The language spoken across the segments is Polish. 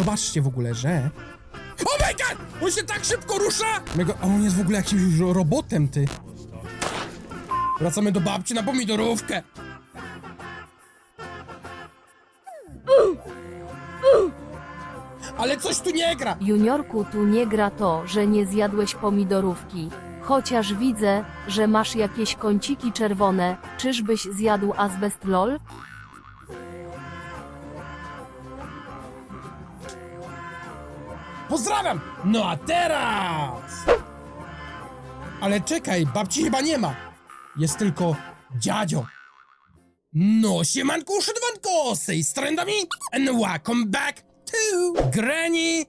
Zobaczcie w ogóle, że... Oh my god! On się tak szybko rusza! Mego... A on jest w ogóle jakimś ro- robotem, ty. Wracamy do babci na pomidorówkę. Ale coś tu nie gra! Juniorku tu nie gra to, że nie zjadłeś pomidorówki. Chociaż widzę, że masz jakieś kąciki czerwone, czyżbyś zjadł azbest lol? Pozdrawiam! No a teraz! Ale czekaj, babci chyba nie ma. Jest tylko dziadzio. No, siemanko, uszedwanko, z tej and welcome back to Granny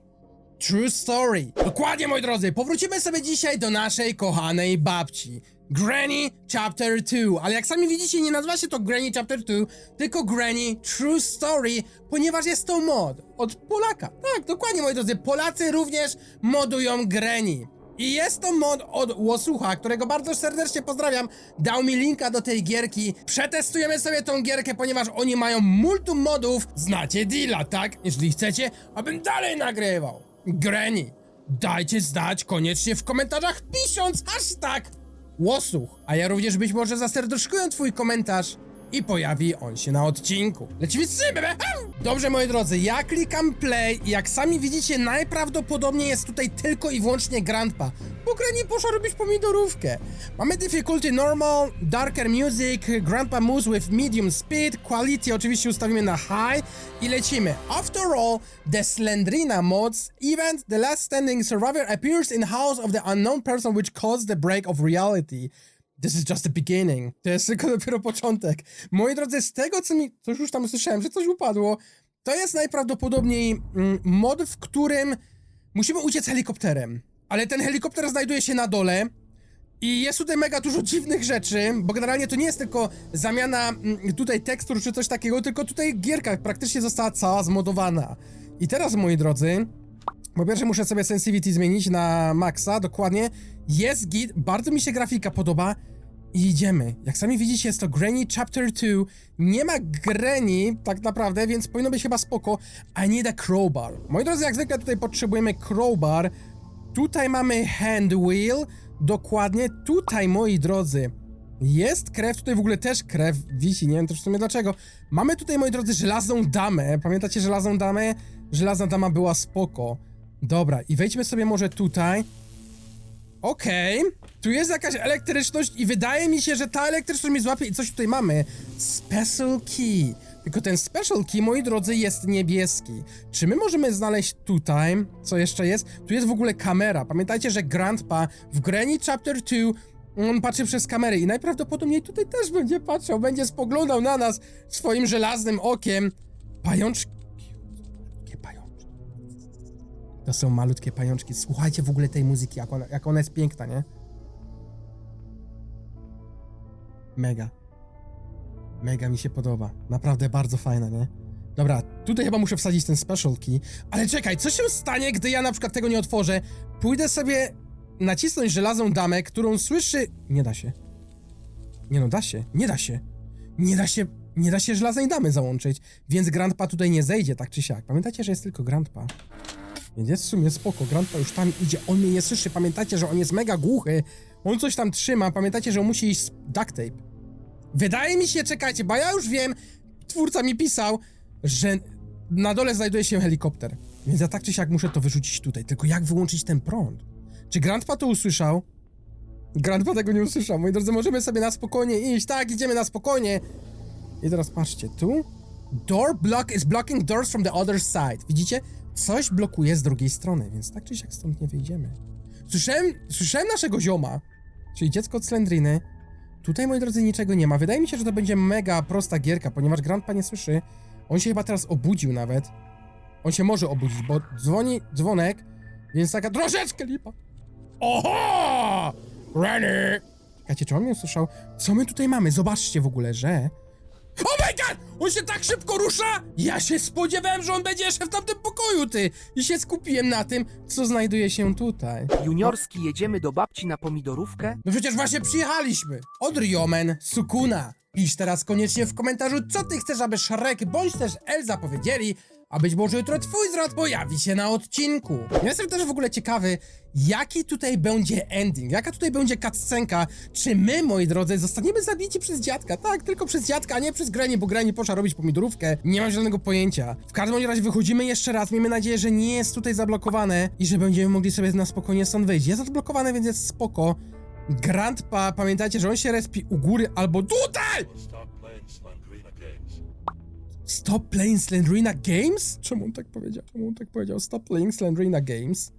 True Story. Dokładnie, moi drodzy, powrócimy sobie dzisiaj do naszej kochanej babci. Granny Chapter 2, ale jak sami widzicie, nie nazywa się to Granny Chapter 2, tylko Granny True Story, ponieważ jest to mod od Polaka. Tak, dokładnie, moi drodzy, Polacy również modują Granny. I jest to mod od Łosucha, którego bardzo serdecznie pozdrawiam. Dał mi linka do tej gierki. Przetestujemy sobie tą gierkę, ponieważ oni mają multum modów. Znacie deala, tak? Jeżeli chcecie, abym dalej nagrywał. Granny, dajcie znać koniecznie w komentarzach pisząc hashtag Łosuch. A ja również być może zaserduszkuję twój komentarz i pojawi on się na odcinku. Lecimy z bebe! Dobrze, moi drodzy, ja klikam play i jak sami widzicie, najprawdopodobniej jest tutaj tylko i wyłącznie Grandpa. Bo gra nie poszła robić pomidorówkę. Mamy difficulty normal, darker music, Grandpa moves with medium speed, quality oczywiście ustawimy na high i lecimy. After all, the Slendrina mods event, the last standing survivor appears in house of the unknown person which caused the break of reality. This is just the beginning. To jest tylko dopiero początek. Moi drodzy, z tego co mi. Coś już tam słyszałem, że coś upadło. To jest najprawdopodobniej mm, mod, w którym musimy uciec helikopterem. Ale ten helikopter znajduje się na dole. I jest tutaj mega dużo dziwnych rzeczy, bo generalnie to nie jest tylko zamiana mm, tutaj tekstur czy coś takiego, tylko tutaj gierka praktycznie została cała zmodowana. I teraz, moi drodzy, po pierwsze muszę sobie sensitivity zmienić na maxa, dokładnie. Jest git, bardzo mi się grafika podoba i idziemy. Jak sami widzicie jest to Granny Chapter 2, nie ma Granny tak naprawdę, więc powinno być chyba spoko. I need a crowbar. Moi drodzy, jak zwykle tutaj potrzebujemy crowbar. Tutaj mamy hand wheel, dokładnie tutaj, moi drodzy. Jest krew, tutaj w ogóle też krew wisi, nie wiem też w sumie dlaczego. Mamy tutaj, moi drodzy, żelazną damę. Pamiętacie żelazną damę? Żelazna dama była spoko. Dobra, i wejdźmy sobie może tutaj. Okej, tu jest jakaś elektryczność i wydaje mi się, że ta elektryczność mi złapie i coś tutaj mamy. Special key. Tylko ten special key, moi drodzy, jest niebieski. Czy my możemy znaleźć tutaj, co jeszcze jest? Tu jest w ogóle kamera. Pamiętajcie, że Grandpa w Granny Chapter 2 on patrzy przez kamerę i najprawdopodobniej tutaj też będzie patrzał, będzie spoglądał na nas swoim żelaznym okiem. Pajączki. Malutkie pajączki. To są malutkie pajączki. Słuchajcie w ogóle tej muzyki, jak ona, jak ona jest piękna, nie? Mega. Mega mi się podoba. Naprawdę bardzo fajna, nie? Dobra, tutaj chyba muszę wsadzić ten special key. Ale czekaj, co się stanie, gdy ja na przykład tego nie otworzę? Pójdę sobie nacisnąć żelazną damę, którą słyszy... Nie da się. Nie no, da się. Nie da się. Nie da się... Nie da się żelaznej damy załączyć, więc Grandpa tutaj nie zejdzie, tak czy siak. Pamiętajcie, że jest tylko Grandpa. Więc jest w sumie spoko, Grandpa już tam idzie, on mnie nie słyszy, pamiętajcie, że on jest mega głuchy, on coś tam trzyma, pamiętajcie, że on musi iść z duct tape. Wydaje mi się, czekajcie, bo ja już wiem, twórca mi pisał, że na dole znajduje się helikopter. Więc ja tak czy siak muszę to wyrzucić tutaj. Tylko jak wyłączyć ten prąd? Czy Grandpa to usłyszał? Grandpa tego nie usłyszał. Moi drodzy, możemy sobie na spokojnie iść. Tak, idziemy na spokojnie. I teraz patrzcie, tu door block is blocking doors from the other side. Widzicie? Coś blokuje z drugiej strony, więc tak czy siak stąd nie wyjdziemy. Słyszałem, słyszałem naszego zioma, czyli dziecko od Slendriny. Tutaj, moi drodzy, niczego nie ma. Wydaje mi się, że to będzie mega prosta gierka, ponieważ Grandpa nie słyszy. On się chyba teraz obudził nawet. On się może obudzić, bo dzwoni dzwonek, więc taka troszeczkę lipa. Oho! Renny! Czekajcie, czy on mnie usłyszał? Co my tutaj mamy? Zobaczcie w ogóle, że... Oh my god! On się tak szybko rusza! Ja się spodziewałem, że on będzie jeszcze w tamtym pokoju, ty! I się skupiłem na tym, co znajduje się tutaj. Juniorski jedziemy do babci na pomidorówkę? No przecież właśnie przyjechaliśmy! Od Riomen Sukuna. Pisz teraz koniecznie w komentarzu, co ty chcesz, aby Shrek bądź też Elza powiedzieli, a być może jutro twój zwrot pojawi się na odcinku. Ja jestem też w ogóle ciekawy, jaki tutaj będzie ending, jaka tutaj będzie cutscenka, czy my, moi drodzy, zostaniemy zabici przez dziadka, tak, tylko przez dziadka, a nie przez Grenie, bo Grenie poszła robić pomidorówkę, nie mam żadnego pojęcia. W każdym razie wychodzimy jeszcze raz, miejmy nadzieję, że nie jest tutaj zablokowane i że będziemy mogli sobie na spokojnie stąd wyjść. Jest odblokowane, więc jest spoko. Grandpa, pamiętajcie, że on się respi u góry albo tutaj! Stop playing Slendrina Games? Czemu on tak powiedział? Czemu on tak powiedział? Stop playing Slendrina Games?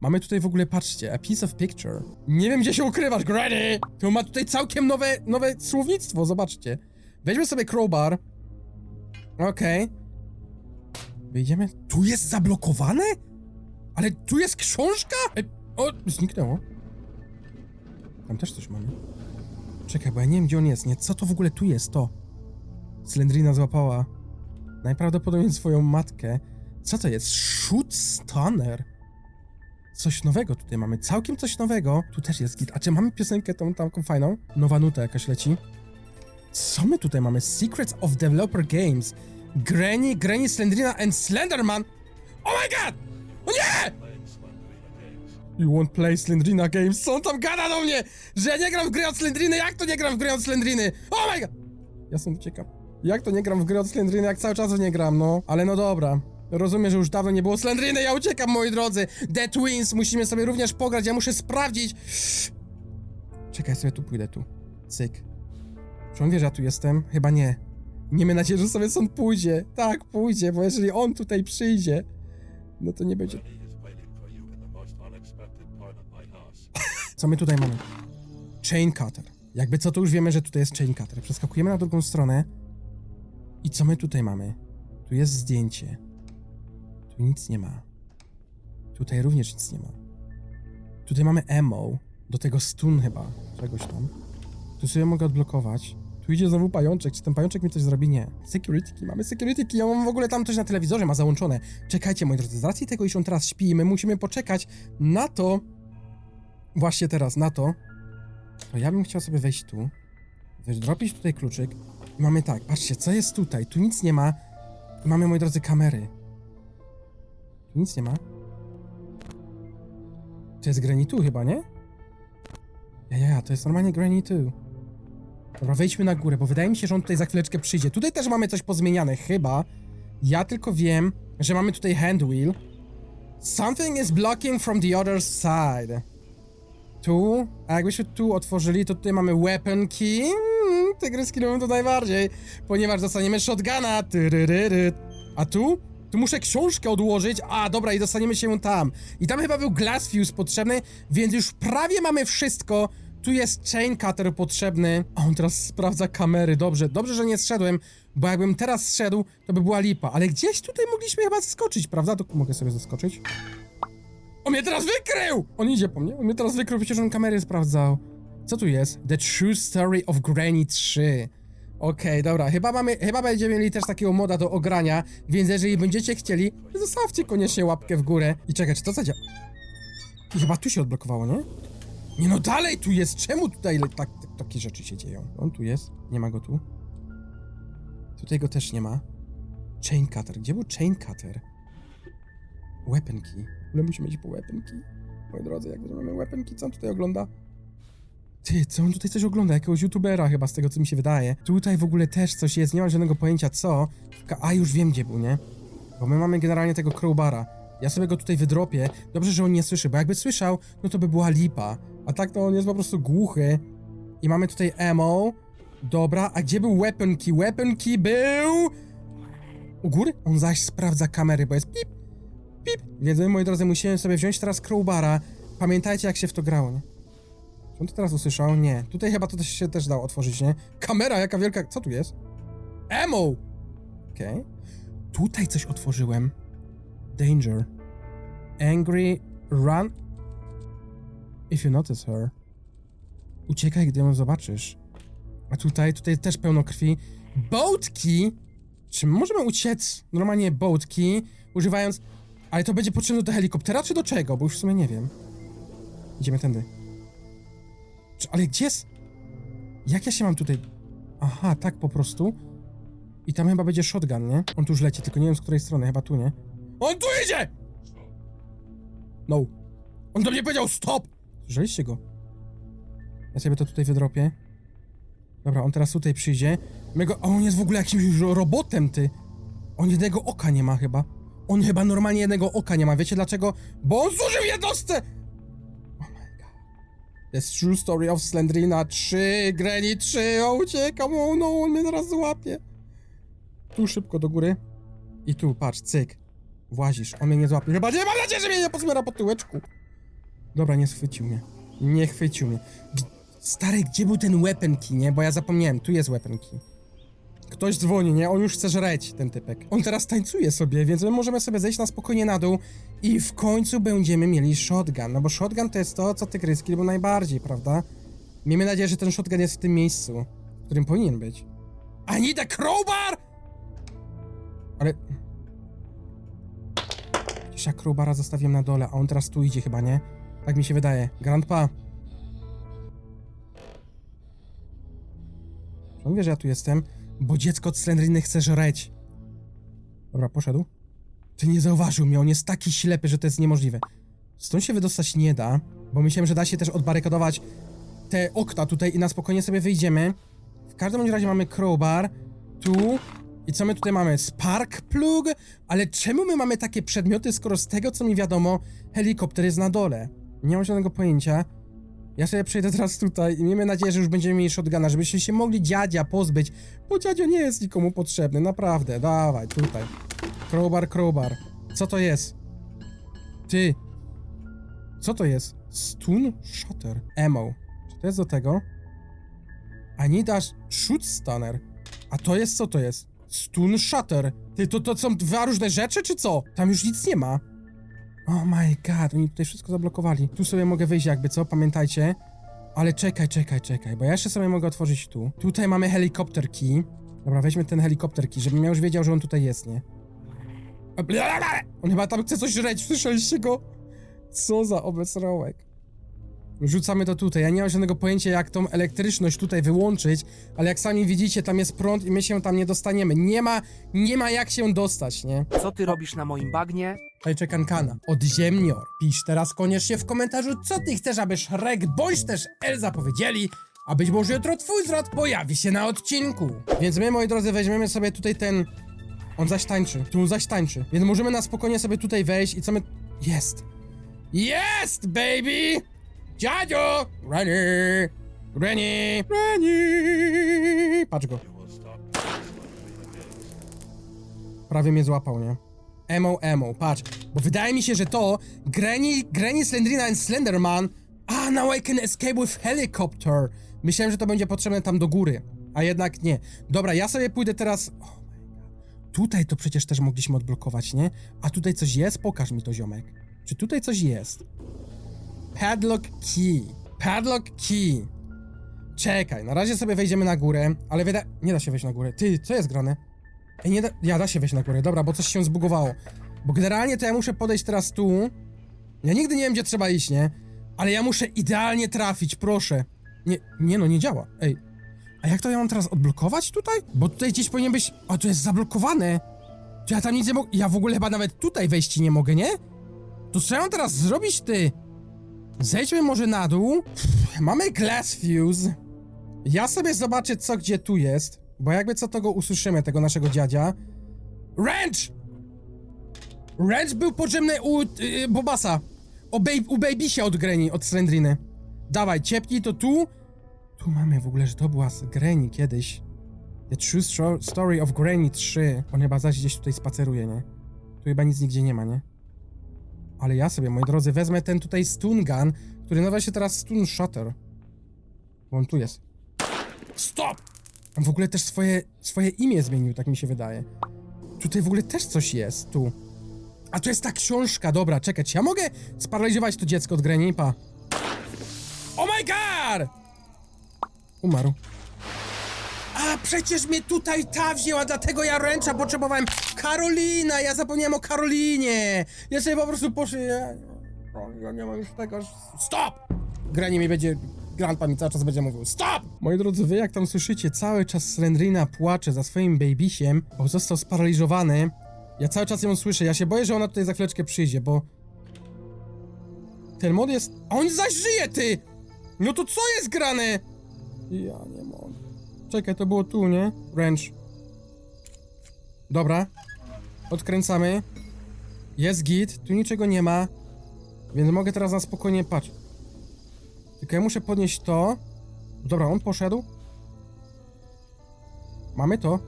Mamy tutaj w ogóle, patrzcie, a piece of picture. Nie wiem, gdzie się ukrywasz, Granny! To ma tutaj całkiem nowe, nowe słownictwo, zobaczcie. Weźmy sobie crowbar. Okej. Wyjdziemy. Tu jest zablokowane? Ale tu jest książka? E, o, zniknęło. Tam też coś mamy. Czekaj, bo ja nie wiem, gdzie on jest, nie? Co to w ogóle tu jest, to? Slendrina złapała najprawdopodobniej swoją matkę. Co to jest? Shoot Stunner. Coś nowego tutaj mamy, całkiem coś nowego. Tu też jest git. A czy mamy piosenkę tą taką fajną? Nowa nuta jakaś leci. Co my tutaj mamy? Secrets of Developer Games. Granny, Granny Slendrina and Slenderman. Oh my god! O nie! You won't play Slendrina Games. Co tam gada do mnie? Że ja nie gram w gry od Slendriny? Jak to nie gram w gry od Slendriny? Oh my god! Ja stąd uciekam. Jak to nie gram w gry od Slendriny, jak cały czas w nie gram, no? Ale no dobra. Rozumiem, że już dawno nie było Slendriny, ja uciekam, moi drodzy. The Twins, musimy sobie również pograć, ja muszę sprawdzić. Czekaj, sobie tu pójdę, tu. Cyk. Czy on wie, że ja tu jestem? Chyba nie. Miejmy nadzieję, że sobie stąd pójdzie. Tak, pójdzie, bo jeżeli on tutaj przyjdzie, no to nie będzie. Co my tutaj mamy? Chain cutter. Jakby co, to już wiemy, że tutaj jest chain cutter. Przeskakujemy na drugą stronę. I co my tutaj mamy? Tu jest zdjęcie. Tu nic nie ma. Tutaj również nic nie ma. Tutaj mamy emo. Do tego stun chyba. Czegoś tam. Tu sobie mogę odblokować. Tu idzie znowu pajączek. Czy ten pajączek mi coś zrobi? Nie. Security key. Mamy security key. Ja mam w ogóle tam coś na telewizorze ma załączone. Czekajcie, moi drodzy. Z racji tego, iż on teraz śpi, my musimy poczekać na to, właśnie teraz na to, to ja bym chciał sobie wejść tu, wydropić tutaj kluczyk mamy tak, patrzcie, co jest tutaj? Tu nic nie ma mamy, moi drodzy, kamery. Tu nic nie ma. To jest Granny 2 chyba, nie? Ja, ja, ja, to jest normalnie Granny 2. Dobra, wejdźmy na górę, bo wydaje mi się, że on tutaj za chwileczkę przyjdzie. Tutaj też mamy coś pozmieniane, chyba. Ja tylko wiem, że mamy tutaj hand wheel. Something is blocking from the other side. Tu, a jakbyśmy tu otworzyli, to tutaj mamy weapon key. Mm, te gry skinują to najbardziej, ponieważ dostaniemy shotguna. Tyryryry. A tu? Tu muszę książkę odłożyć. A, dobra, i dostaniemy się tam. I tam chyba był glass fuse potrzebny, więc już prawie mamy wszystko. Tu jest chain cutter potrzebny. A on teraz sprawdza kamery. Dobrze, dobrze, że nie zszedłem, bo jakbym teraz zszedł, to by była lipa. Ale gdzieś tutaj mogliśmy chyba zeskoczyć, prawda? To mogę sobie zeskoczyć. On mnie teraz wykrył! On idzie po mnie, on mnie teraz wykrył, przecież on kamery sprawdzał. Co tu jest? The True Story of Granny 3. Okej, dobra, chyba mamy, chyba będziemy mieli też takiego moda do ogrania, więc jeżeli będziecie chcieli, zostawcie koniecznie łapkę w górę. I czekaj, czy to zadziała? I chyba tu się odblokowało, nie? Nie no, dalej tu jest! Czemu tutaj le- tak, takie rzeczy się dzieją? On tu jest, nie ma go tu. Tutaj go też nie ma. Chain Cutter, gdzie był Chain Cutter? Weapon key. Ale musimy iść po weapon key. Moi drodzy, jak weźmiemy weapon key, co on tutaj ogląda? Ty, co on tutaj coś ogląda? Jakiegoś youtubera chyba, z tego co mi się wydaje. Tutaj w ogóle też coś jest, nie mam żadnego pojęcia co. A, już wiem gdzie był, nie? Bo my mamy generalnie tego crowbara. Ja sobie go tutaj wydropię. Dobrze, że on nie słyszy, bo jakby słyszał, no to by była lipa. A tak to on jest po prostu głuchy. I mamy tutaj ammo. Dobra, a gdzie był weapon key? Weapon key był... U góry? On zaś sprawdza kamery, bo jest pip, pip. Więc my, moi drodzy, musimy sobie wziąć teraz crowbara. Pamiętajcie, jak się w to grało, nie? On to teraz usłyszał? Nie. Tutaj chyba to też się też dało otworzyć, nie? Kamera, jaka wielka... Co tu jest? Ammo! Okej. Tutaj coś otworzyłem. Danger. Angry. Run. If you notice her. Uciekaj, gdy ją zobaczysz. A tutaj, tutaj też pełno krwi. Boat key! Czy możemy uciec normalnie boat key, używając... Ale to będzie potrzebne do helikoptera, czy do czego? Bo już w sumie nie wiem. Idziemy tędy. Ale gdzie jest... Jak ja się mam tutaj... Aha, tak po prostu. I tam chyba będzie shotgun, nie? On tu już leci, tylko nie wiem z której strony, chyba tu, nie? On tu idzie! No. On do mnie powiedział stop! Słyszeliście go? Ja sobie to tutaj wydropię. Dobra, on teraz tutaj przyjdzie. My go... A on jest w ogóle jakimś już robotem, ty. On jednego oka nie ma chyba. On chyba normalnie jednego oka nie ma. Wiecie dlaczego? Bo on zużył jednostce! Jest True Story of Slendrina 3, Granny 3, o uciekam, o no, on mnie zaraz złapie. Tu szybko do góry. I tu, patrz, cyk. Włazisz, on mnie nie złapie. Chyba nie, mam nadzieję, że mnie nie pozmiera po tyłeczku. Dobra, nie schwycił mnie. Nie chwycił mnie. Stary, gdzie był ten weapon key, nie? Bo ja zapomniałem, tu jest weapon key. Ktoś dzwoni, nie? On już chce żreć, ten typek. On teraz tańcuje sobie, więc my możemy sobie zejść na spokojnie na dół i w końcu będziemy mieli shotgun. No bo shotgun to jest to, co tygryski lubią najbardziej, prawda? Miejmy nadzieję, że ten shotgun jest w tym miejscu, w którym powinien być. I need a crowbar! Ale... Przecież ja crowbara zostawiłem na dole, a on teraz tu idzie chyba, nie? Tak mi się wydaje. Grandpa. On wie, że ja tu jestem, bo dziecko od Slendriny chce żreć. Dobra, poszedł. Ty nie zauważył mnie, on jest taki ślepy, że to jest niemożliwe. Stąd się wydostać nie da, bo myślałem, że da się też odbarykadować te okna tutaj i na spokojnie sobie wyjdziemy. W każdym razie mamy crowbar, tu i co my tutaj mamy? Spark plug? Ale czemu my mamy takie przedmioty, skoro z tego co mi wiadomo, helikopter jest na dole? Nie mam żadnego pojęcia. Ja sobie przejdę teraz tutaj i miejmy nadzieję, że już będziemy mieli shotguna, żebyśmy się mogli dziadzia pozbyć, bo dziadzio nie jest nikomu potrzebny, naprawdę, dawaj, tutaj. Crowbar, crowbar. Co to jest? Ty. Co to jest? Stun Shutter. Ammo. Czy to jest do tego? I need a shoot stunner. A to jest co to jest? Stun Shutter. Ty, to, to są dwa różne rzeczy, czy co? Tam już nic nie ma. Oh my god, oni tutaj wszystko zablokowali. Tu sobie mogę wyjść jakby, co? Pamiętajcie. Ale czekaj, czekaj, czekaj, bo ja jeszcze sobie mogę otworzyć tu. Tutaj mamy helikopter key. Dobra, weźmy ten helikopter key, żebym ja już wiedział, że on tutaj jest, nie? On chyba tam chce coś żreć, słyszeliście go? Co za obecrołek. Rzucamy to tutaj. Ja nie mam żadnego pojęcia, jak tą elektryczność tutaj wyłączyć, ale jak sami widzicie, tam jest prąd i my się tam nie dostaniemy. Nie ma, nie ma jak się dostać, nie? Co ty robisz na moim bagnie? Hejcze Kankana, odziemnior. Pisz teraz koniecznie w komentarzu, co ty chcesz, aby Shrek bądź też Elza powiedzieli, a być może jutro twój zwrot pojawi się na odcinku. Więc my, moi drodzy, weźmiemy sobie tutaj ten... On zaś tańczy, tu zaś tańczy. Więc możemy na spokojnie sobie tutaj wejść i co my... Jest! Jest, baby! Dziadzio! Granny! Granny! Granny! Patrz go. Prawie mnie złapał, nie? Emo, emo, patrz. Bo wydaje mi się, że to Granny, Granny Slendrina and Slenderman. Ah, now I can escape with helicopter. Myślałem, że to będzie potrzebne tam do góry. A jednak nie. Dobra, ja sobie pójdę teraz... Tutaj to przecież też mogliśmy odblokować, nie? A tutaj coś jest? Pokaż mi to, ziomek. Czy tutaj coś jest? Padlock key. Padlock key. Czekaj, na razie sobie wejdziemy na górę, ale wyda... Nie da się wejść na górę. Ty, co jest grane? Ej, nie da... Ja, da się wejść na górę, dobra, bo coś się zbugowało. Bo generalnie to ja muszę podejść teraz tu. Ja nigdy nie wiem, gdzie trzeba iść, nie? Ale ja muszę idealnie trafić, proszę. Nie, nie no, nie działa. Ej. A jak to ja mam teraz odblokować tutaj? Bo tutaj gdzieś powinien być... A, to jest zablokowane. To ja tam nic nie mogę... Ja w ogóle chyba nawet tutaj wejść nie mogę, nie? To co ja mam teraz zrobić, ty? Zejdźmy może na dół. Mamy glass fuse. Ja sobie zobaczę, co gdzie tu jest, bo jakby co to go usłyszymy, tego naszego dziadzia. Wrench! Wrench był potrzebny u yy, Bobasa. O u Babysia od Granny, od Slendriny. Dawaj, ciepnij to tu. Tu mamy w ogóle, że to była z Granny kiedyś. The True Story of Granny 3. On chyba zaś gdzieś tutaj spaceruje, nie? Tu chyba nic nigdzie nie ma, nie? Ale ja sobie, moi drodzy, wezmę ten tutaj stun gun, który nazywa się teraz stun shutter. Bo on tu jest. Stop! On w ogóle też swoje, swoje imię zmienił, tak mi się wydaje. Tutaj w ogóle też coś jest, tu. A to jest ta książka, dobra, czekaj, czy ja mogę sparaliżować to dziecko od Grenipa? Oh my god! Umarł. A przecież mnie tutaj ta wzięła, dlatego ja ręcza potrzebowałem. Karolina, ja zapomniałem o Karolinie. Ja sobie po prostu poszedłem. Ja, ja nie mam już tego. Stop! Granie mi będzie Grandpa mi cały czas będzie mówił STOP! Moi drodzy, wy jak tam słyszycie, cały czas Slendrina płacze za swoim babysiem, bo został sparaliżowany. Ja cały czas ją słyszę, ja się boję, że ona tutaj za chwileczkę przyjdzie, bo... Ten mod jest... On zaś żyje, ty! No to co jest grane? Ja nie mogę. Czekaj, to było tu, nie? Wrench. Dobra. Odkręcamy. Jest git, tu niczego nie ma. Więc mogę teraz na spokojnie patrz. Tylko ja muszę podnieść to. Dobra, on poszedł. Mamy to.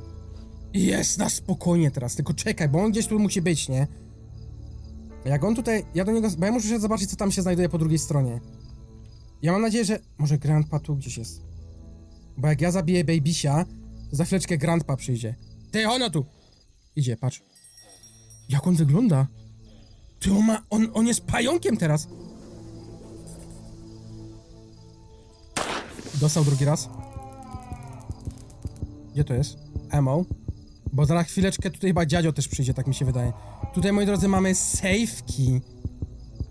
Jest na spokojnie teraz, tylko czekaj, bo on gdzieś tu musi być, nie? Jak on tutaj, ja do niego, bo ja muszę zobaczyć, co tam się znajduje po drugiej stronie. Ja mam nadzieję, że, może Grandpa tu gdzieś jest. Bo jak ja zabiję Babysia, to za chwileczkę Grandpa przyjdzie. Ty, ono tu! Idzie, patrz. Jak on wygląda? Ty, on ma, on, on jest pająkiem teraz. Dostał drugi raz. Gdzie to jest? Ammo. Bo za chwileczkę tutaj chyba dziadzio też przyjdzie, tak mi się wydaje. Tutaj, moi drodzy, mamy safeki.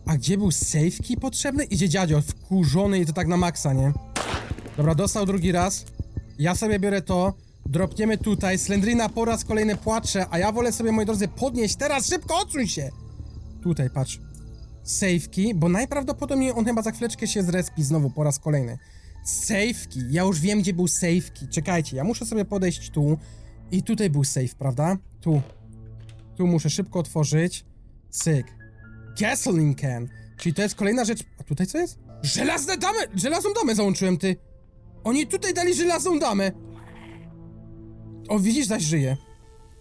A gdzie był safeki potrzebny? Idzie dziadzio, wkurzony i to tak na maksa, nie? Dobra, dostał drugi raz. Ja sobie biorę to. Dropniemy tutaj. Slendrina po raz kolejny płacze, a ja wolę sobie, moi drodzy, podnieść teraz. Szybko, odsuń się! Tutaj, patrz. Safeki, bo najprawdopodobniej on chyba za chwileczkę się zrespi znowu po raz kolejny. Safeki. Ja już wiem, gdzie był safeki. Czekajcie, ja muszę sobie podejść tu. I tutaj był safe, prawda? Tu. Tu muszę szybko otworzyć. Cyk. Gasoline can. Czyli to jest kolejna rzecz. A tutaj co jest? Żelazne damy! Żelazną damę załączyłem, ty. Oni tutaj dali żelazną damę. O, widzisz, zaś żyje.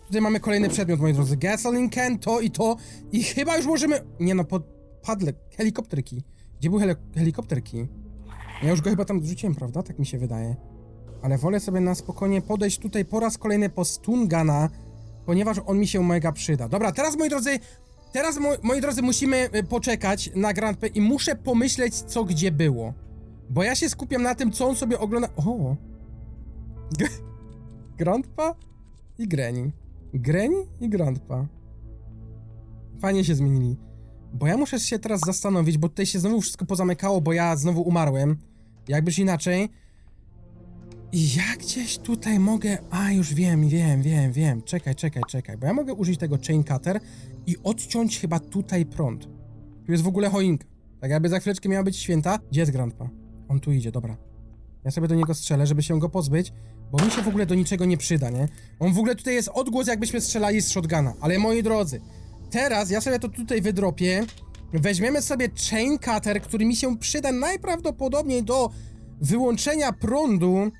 Tutaj mamy kolejny przedmiot, moi drodzy. Gasoline can, to i to. I chyba już możemy... Nie no, pod... Padle. Helikopterki. Gdzie był heli helikopterki? Ja już go chyba tam wrzuciłem, prawda? Tak mi się wydaje. Ale wolę sobie na spokojnie podejść tutaj po raz kolejny po Stungana, ponieważ on mi się mega przyda. Dobra, teraz moi drodzy, teraz moi, moi drodzy musimy y, poczekać na Grand i muszę pomyśleć co gdzie było. Bo ja się skupiam na tym, co on sobie ogląda. O! Grandpa i Granny. Granny i Grandpa. Fajnie się zmienili. Bo ja muszę się teraz zastanowić, bo tutaj się znowu wszystko pozamykało, bo ja znowu umarłem. Jakbyś inaczej. I ja gdzieś tutaj mogę. A, już wiem, wiem, wiem, wiem. Czekaj, czekaj, czekaj. Bo ja mogę użyć tego chain cutter i odciąć chyba tutaj prąd. Tu jest w ogóle choinka. Tak jakby za chwileczkę miała być święta. Gdzie jest Grandpa? On tu idzie, dobra. Ja sobie do niego strzelę, żeby się go pozbyć, bo mi się w ogóle do niczego nie przyda, nie? On w ogóle tutaj jest odgłos, jakbyśmy strzelali z shotguna. Ale moi drodzy, teraz ja sobie to tutaj wydropię. Weźmiemy sobie chain cutter, który mi się przyda najprawdopodobniej do wyłączenia prądu.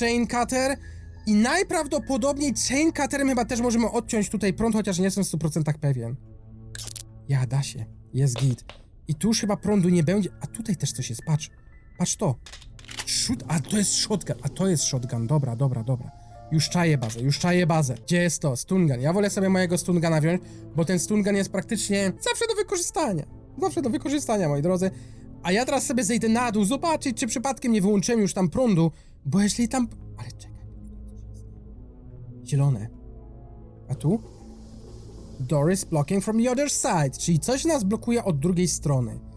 Chain cutter. I najprawdopodobniej chain cutterem chyba też możemy odciąć tutaj prąd, chociaż nie jestem w 100% pewien. Ja, da się. Jest git. I tu już chyba prądu nie będzie. A tutaj też coś jest, patrz. Patrz to. Shoot, a to jest shotgun, a to jest shotgun, dobra, dobra, dobra. Już czaję bazę, już czaję bazę. Gdzie jest to? Stungun. Ja wolę sobie mojego stungana wziąć, bo ten stungun jest praktycznie zawsze do wykorzystania. Zawsze do wykorzystania, moi drodzy. A ja teraz sobie zejdę na dół, zobaczyć, czy przypadkiem nie wyłączyłem już tam prądu, bo jeśli tam... Ale czekaj. Zielone. A tu? Door is blocking from the other side, czyli coś nas blokuje od drugiej strony.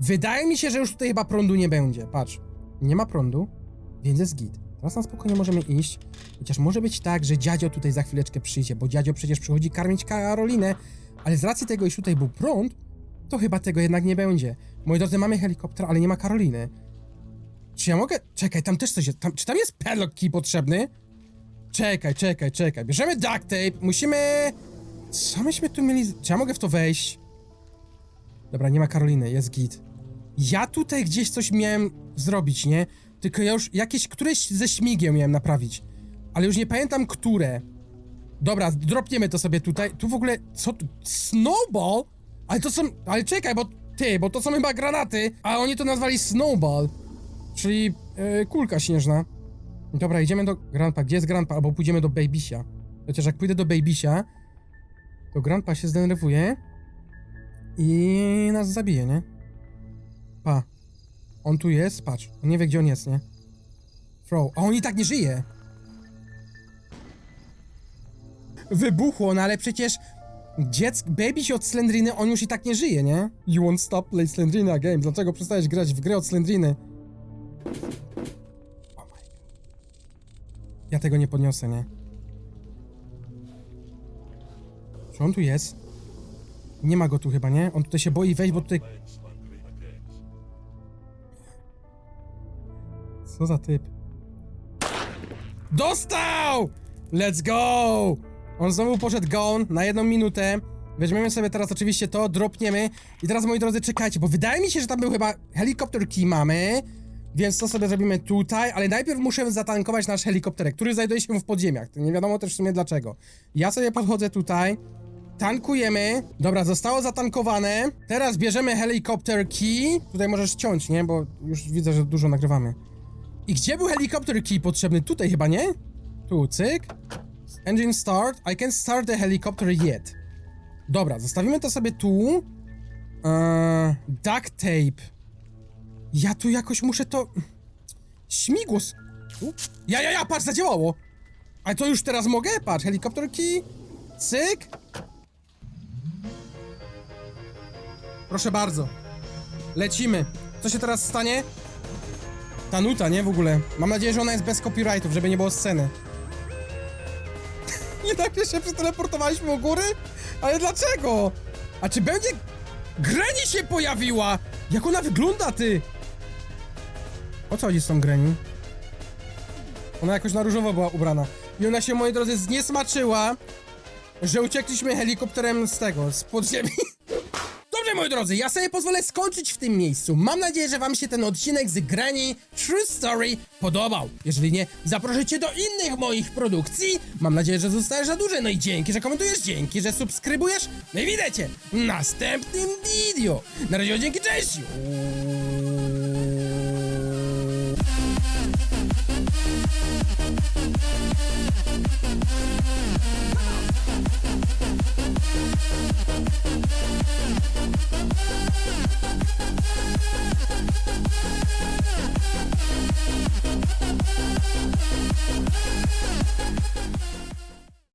Wydaje mi się, że już tutaj chyba prądu nie będzie. Patrz, nie ma prądu, więc jest git. Teraz na spokojnie możemy iść. Chociaż może być tak, że dziadzio tutaj za chwileczkę przyjdzie, bo dziadzio przecież przychodzi karmić Karolinę, ale z racji tego, iż tutaj był prąd, to chyba tego jednak nie będzie. Moi drodzy, mamy helikopter, ale nie ma Karoliny. Czy ja mogę... Czekaj, tam też coś jest. Tam, czy tam jest padlock key potrzebny? Czekaj, czekaj, czekaj. Bierzemy duct tape, musimy... Co myśmy tu mieli... Czy ja mogę w to wejść? Dobra, nie ma Karoliny, jest git. Ja tutaj gdzieś coś miałem zrobić, nie? Tylko ja już jakieś, któreś ze śmigieł miałem naprawić. Ale już nie pamiętam, które. Dobra, dropniemy to sobie tutaj. Tu w ogóle, co tu? Snowball? Ale to są, ale czekaj, bo ty, bo to są chyba granaty, a oni to nazwali snowball. Czyli e, kulka śnieżna. Dobra, idziemy do Grandpa. Gdzie jest Grandpa? Albo pójdziemy do Babysia. Chociaż jak pójdę do Babysia, to Grandpa się zdenerwuje i nas zabije, nie? Pa. On tu jest, patrz. On nie wie, gdzie on jest, nie? Throw. A on i tak nie żyje! Wybuchło, no ale przecież dziecko, baby się od Slendriny, on już i tak nie żyje, nie? You won't stop play Slendrina game. Dlaczego przestałeś grać w grę od Slendriny? Oh my. Ja tego nie podniosę, nie? Czy on tu jest? Nie ma go tu chyba, nie? On tutaj się boi wejść, bo tutaj... Co za typ? Dostał! Let's go! On znowu poszedł gone na jedną minutę. Weźmiemy sobie teraz oczywiście to, dropniemy. I teraz, moi drodzy, czekajcie, bo wydaje mi się, że tam był chyba helikopter key mamy. Więc to sobie zrobimy tutaj, ale najpierw muszę zatankować nasz helikopterek, który znajduje się w podziemiach. To nie wiadomo też w sumie dlaczego. Ja sobie podchodzę tutaj, tankujemy. Dobra, zostało zatankowane. Teraz bierzemy helikopter key. Tutaj możesz ciąć, nie? Bo już widzę, że dużo nagrywamy. I gdzie był helikopter key potrzebny? Tutaj chyba, nie? Tu, cyk. Engine start. I can start the helicopter yet. Dobra, zostawimy to sobie tu. Eee, duct tape. Ja tu jakoś muszę to... Śmigłos. Ja, ja, ja, patrz, zadziałało. A to już teraz mogę? Patrz, helikopter key. Cyk. Proszę bardzo. Lecimy. Co się teraz stanie? Ta nuta, nie? W ogóle. Mam nadzieję, że ona jest bez copyrightów, żeby nie było sceny. nie tak się przeteleportowaliśmy u góry? Ale dlaczego? A czy będzie... Greni się pojawiła! Jak ona wygląda, ty? O co chodzi z tą Greni? Ona jakoś na różowo była ubrana. I ona się, moi drodzy, zniesmaczyła, że uciekliśmy helikopterem z tego, z podziemi. Moi drodzy, ja sobie pozwolę skończyć w tym miejscu. Mam nadzieję, że wam się ten odcinek z Granny True Story podobał. Jeżeli nie, zaproszę cię do innych moich produkcji. Mam nadzieję, że zostajesz za duży. No i dzięki, że komentujesz, dzięki, że subskrybujesz. No i widzę cię w następnym video. Na razie, dzięki, cześć!